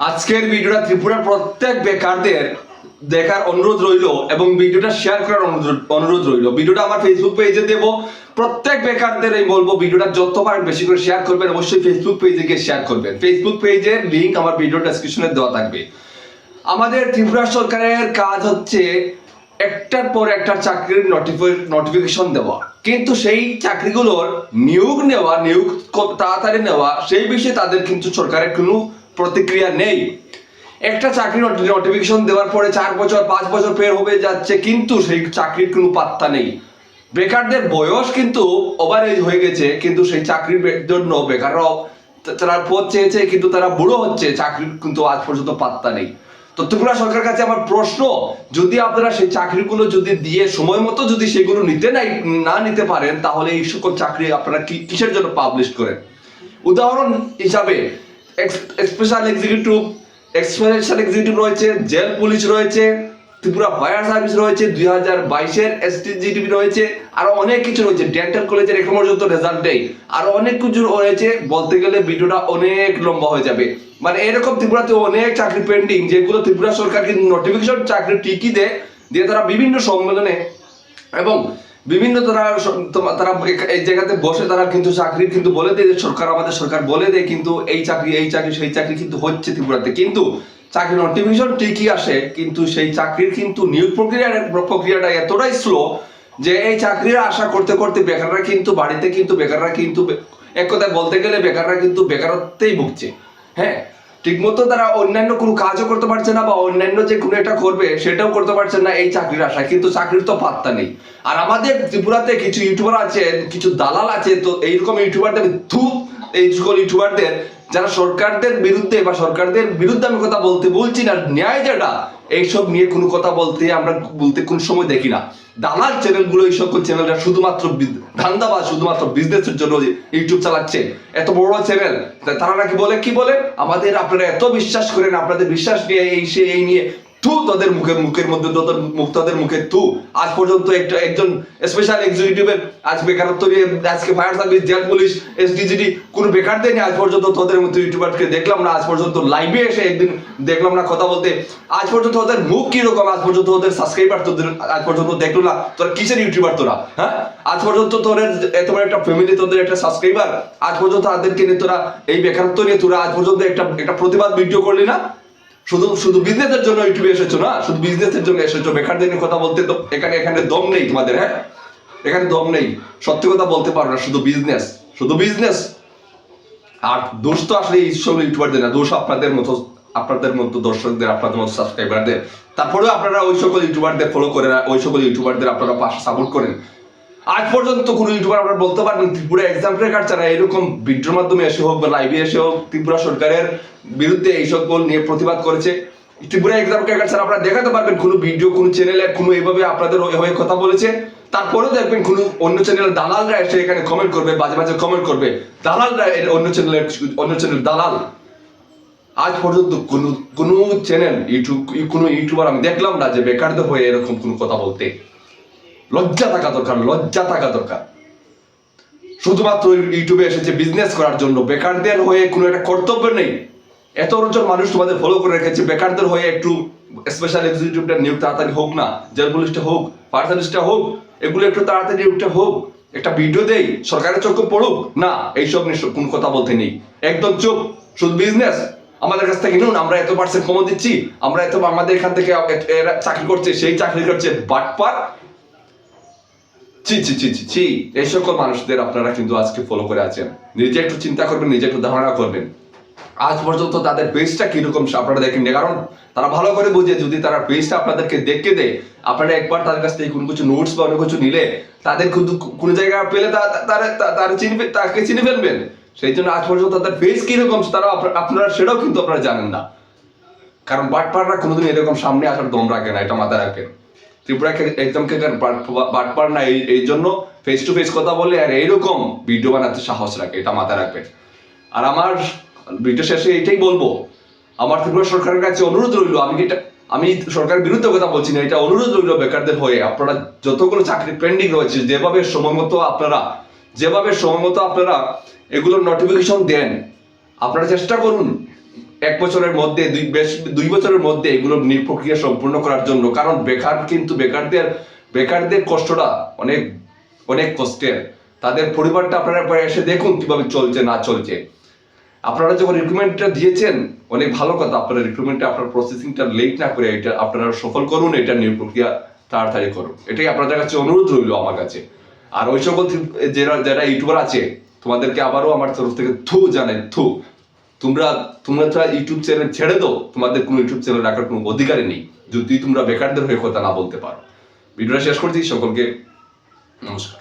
আজকের ভিডিওটা ত্রিপুরার প্রত্যেক বেকারদের দেখার অনুরোধ রইল এবং ভিডিওটা শেয়ার করার অনুরোধ রইল। ভিডিওটা আমার ফেসবুক পেজে দেব। প্রত্যেক বেকারদের এই বলব, ভিডিওটা যত পারেন বেশি করে শেয়ার করবেন, অবশ্যই ফেসবুক পেজে গিয়ে শেয়ার করবেন। ফেসবুক পেজের লিংক আমার ভিডিও ডেসক্রিপশনে দেওয়া থাকবে। আমাদের ত্রিপুরা সরকারের কাজ হচ্ছে একটার পর একটা চাকরির নোটিফিকেশন দেওয়া। কিন্তু সেই চাকরিগুলোর নিয়োগ নেওয়া, নিয়োগ তাড়াতাড়ি নেওয়া, সেই বিষয়ে তাদের কিন্তু সরকারের কোনো প্রতিক্রিয়া নেই। একটা চাকরি নোটিফিকেশন দেওয়ার পরে চার বছর, পাঁচ বছর পের হবে যাচ্ছে, কিন্তু সেই চাকরির কোনো পাত্তা নেই। বেকারদের বয়স কিন্তু ওভার এজ হয়ে গেছে, কিন্তু সেই চাকরির জন্য বেকাররাও তারা পদ চেয়েছে, কিন্তু তারা বুড়ো হচ্ছে, চাকরির কিন্তু আজ পর্যন্ত পাত্তা নেই। তো ত্রিপুরা সরকার কাছে আমার প্রশ্ন, যদি আপনারা সেই চাকরিগুলো যদি দিয়ে সময় মতো যদি সেগুলো নিতে নাই না নিতে পারেন, তাহলে এই সকল চাকরি আপনারা কিসের জন্য পাবলিশ করেন? উদাহরণ হিসাবে স্পেশাল এক্সিকিউটিভ স্পেশাল এক্সিকিউটিভ রয়েছে জেল পুলিশ রয়েছে, ত্রিপুরা ফায়ার সার্ভিস রয়েছে, দুই হাজার বাইশের এসটিজিটিভি রয়েছে, আরও অনেক কিছু রয়েছে ডেন্টাল কলেজের এখন পর্যন্ত রেজাল্ট নেই। আরও অনেক কিছু রয়েছে, বলতে গেলে ভিডিওটা অনেক লম্বা হয়ে যাবে। মানে এরকম ত্রিপুরাতে অনেক চাকরি পেন্ডিং যেগুলো ত্রিপুরা সরকার কিন্তু নোটিফিকেশন চাকরি টিকি দেয়, দিয়ে তারা বিভিন্ন সম্মেলনে এবং বিভিন্ন তারা তারা এই জায়গাতে বসে তারা কিন্তু চাকরি কিন্তু বলে দেয় সরকার আমাদের সরকার বলে দেয় কিন্তু এই চাকরি এই চাকরি, সেই চাকরি কিন্তু হচ্ছে ত্রিপুরাতে। কিন্তু চাকরি নোটিফিকেশন ঠিকই আসে, কিন্তু সেই চাকরির কিন্তু নিয়োগ প্রক্রিয়া প্রক্রিয়াটা এতটাই স্লো যে এই চাকরির আশা করতে করতে বেকাররা কিন্তু বাড়িতে কিন্তু বেকাররা কিন্তু এক কথায় বলতে গেলে বেকাররা কিন্তু বেকারত্বেই ভুগছে। হ্যাঁ? ঠিকমতো তারা অন্যান্য কোনো কাজও করতে পারছে না বা অন্যান্য যে কোনো একটা করবে সেটাও করতে পারছে না এই চাকরির আশায়। কিন্তু চাকরির তো পাত্তা নেই। আর আমাদের ত্রিপুরাতে কিছু ইউটিউবার আছে, কিছু দালাল আছে, তো এইরকম ইউটিউবারদের থু এই সকল ইউটিউবারদের, যারা সরকারদের বিরুদ্ধে বা সরকারদের বিরুদ্ধে আমি কথা বলতে বলছি না, ন্যায় যেটা এইসব নিয়ে কোনো কথা বলতে আমরা বলতে কোন সময় দেখি না। দালাল চ্যানেলগুলো এই সকল চ্যানেলটা শুধুমাত্র ধান্দা ধান্দাবাজ, শুধুমাত্র বিজনেসের জন্য ইউটিউব চালাচ্ছে। এত বড় চ্যানেল তারা নাকি বলে? কি বলে? আমাদের আপনারা এত বিশ্বাস করেন, আপনাদের বিশ্বাস নিয়ে এই সে এই নিয়ে তু তাদের মুখের মুখের মধ্যে মুখ, তাদের মুখে তু। আজ পর্যন্ত একটা, একজন স্পেশাল এক্সিকিউটিভের আজ বেকারত্ব নিয়ে, আজকে ফায়ার সার্ভিস জেল পুলিশ এসডিজিডি কোনো বেকারদের নিয়ে আজ পর্যন্ত তোদের মতো ইউটিউবারকে দেখলাম না, আজ পর্যন্ত লাইভে এসে একদিন দেখলাম না কথা বলতে। আজ পর্যন্ত ওদের মুখ কীরকম, আজ পর্যন্ত ওদের সাবস্ক্রাইবার তোদের, আজ পর্যন্ত দেখল না, তোরা কিসের ইউটিউবার তোরা হ্যাঁ? আজ পর্যন্ত তোদের এত বড় একটা ফ্যামিলি তোদের একটা সাবস্ক্রাইবার আজ পর্যন্ত তাদেরকে নিয়ে তোরা এই বেকারত্ব নিয়ে তোরা আজ পর্যন্ত একটা একটা প্রতিবাদ ভিডিও করলি না? শুধু শুধু বিজনেসের জন্য ইউটিউবে এসেছ না? শুধু বিজনেসের জন্য এসেছ। বেকারদের নিয়ে কথা বলতে এখানে এখানে দম নেই তোমাদের হ্যাঁ? এখানে দম নেই। সত্যি কথা বলতে পারো না, শুধু বিজনেস শুধু বিজনেস আর দোষ তো আসলে সব ইউটিউবারদের না, দোষ আপনাদের মতো আপনাদের মতো দর্শকদের, আপনাদের মতো সাবস্ক্রাইবারদের তারপরেও আপনারা ওই সকল ইউটিউবারদের ফলো করেন ওই সকল ইউটিউবারদের আপনারা পাশে সাপোর্ট করেন। আজ পর্যন্ত কোনো ইউটিউবার আপনারা বলতে পারবেন ত্রিপুরা এক্সাম ট্রেকার ছাড়া এরকম ভিডিওর মাধ্যমে এসে হোক বা লাইভে এসে হোক ত্রিপুরা সরকারের বিরুদ্ধে এই সকল নিয়ে প্রতিবাদ করেছে। ত্রিপুরা এক্সাম ট্রেকার ছাড়া আপনারা দেখাতে পারবেন কোনো ভিডিও কোনো চ্যানেলে কোনো এইভাবে আপনাদের হয়ে কথা বলেছে। তারপরেও দেখবেন কোনো অন্য চ্যানেলের দালালরা এসে এখানে কমেন্ট করবে, বাজে বাজে কমেন্ট করবে। দালালরা অন্য চ্যানেলের অন্য চ্যানেল দালাল। আজ পর্যন্ত কোনো কোনো চ্যানেল ইউটিউব কোনো ইউটিউবার আমি দেখলাম না যে বেকারদের হয়ে এরকম কোনো কথা বলতে। লজ্জা থাকা দরকার, লজ্জা থাকা দরকার। শুধুমাত্র ইউটিউবে এসেছে বিজনেস করার জন্য। বেকারদের হয়ে কোনো একটা কর্তব্য নেই। এত জন মানুষ তোমাদের ফলো করে রেখেছে। বেকারদের হয়ে একটু স্পেশাল এক্সিকিউটিভটা নিয়োগ তাড়াতাড়ি হোক না। জেল পুলিশটা হোক ফায়ার হোক, এগুলো একটু তাড়াতাড়ি নিয়োগটা হোক। একটা ভিডিও দেই, সরকারের চোখে পড়ুক। না, এইসব নিয়ে কোনো কথা বলতে নেই। একদম চুপ, শুধু বিজনেস আমাদের কাছ থেকে নিন আমরা এত পার্সেন্ট কমে দিচ্ছি। আমরা এত আমাদের এখান থেকে চাকরি করছে, সেই চাকরি করছে। বাট বাটপার ছি ছি ছি ছি ছি। এই সকল মানুষদের আপনারা কিন্তু আজকে ফলো করে আছেন। নিজে একটু চিন্তা করবেন, নিজে একটু ধারণা করবেন। আজ পর্যন্ত তাদের পেজটা কীরকম আপনারা দেখেননি। কারণ তারা ভালো করে বুঝে, যদি তারা পেজটা আপনাদেরকে দেখে দেয়, আপনারা একবার তাদের কাছ থেকে কোনো কিছু নোটস বা অন্য কিছু নিলে, তাদের কিন্তু কোনো জায়গায় পেলে তারা চিনবে তাকে চিনে ফেলবেন। সেই জন্য আজ পর্যন্ত তাদের পেজ কীরকম তারা আপনারা সেটাও কিন্তু আপনারা জানেন না। কারণ বাটপাররা কোনোদিন এরকম সামনে আসার দম রাখে না, এটা মাথায় রাখেন ত্রিপুরা এক্সামকে বাটপার না, এই এই জন্য ফেস টু ফেস কথা বলে আর এইরকম ভিডিও বানাতে সাহস রাখে, এটা মাথায় রাখবেন। আর আমার ভিডিও শেষে এটাই বলব, আমার ত্রিপুরা সরকারের কাছে অনুরোধ রইল, আমি এটা আমি সরকারের বিরুদ্ধে কথা বলছি না, এটা অনুরোধ রইল বেকারদের হয়ে, আপনারা যতগুলো চাকরি পেন্ডিং রয়েছে, যেভাবে সময় মতো আপনারা যেভাবে সময় মতো আপনারা এগুলোর নোটিফিকেশন দেন, আপনারা চেষ্টা করুন এক বছরের মধ্যে, দুই বেশ, দুই বছরের মধ্যে এগুলো নির্প্রক্রিয়া সম্পূর্ণ করার জন্য। কারণ বেকার কিন্তু বেকারদের বেকারদের কষ্টটা অনেক অনেক কষ্টের। তাদের পরিবারটা আপনারা এসে দেখুন কীভাবে চলছে, না চলছে। আপনারা যখন রিক্রুটমেন্টটা দিয়েছেন, অনেক ভালো কথা, আপনারা রিক্রুটমেন্টটা, আপনার প্রসেসিংটা লেট না করে এটা আপনারা সফল করুন, এটা নিয়োগ প্রক্রিয়া তাড়াতাড়ি করুন। এটাই আপনাদের কাছে অনুরোধ রইল আমার কাছে। আর ওই সকল যারা যারা ইউটিউবার আছে, তোমাদেরকে আবারও আমার তরফ থেকে থু জানাই, থু। তোমরা তোমরা তো ইউটিউব চ্যানেল ছেড়ে দাও। তোমাদের কোনো ইউটিউব চ্যানেল রাখার কোনো অধিকারই নেই। যদি তোমরা বেকারদের হয়ে কথা না বলতে পারো। ভিডিওটা শেষ করছি। সকলকে নমস্কার।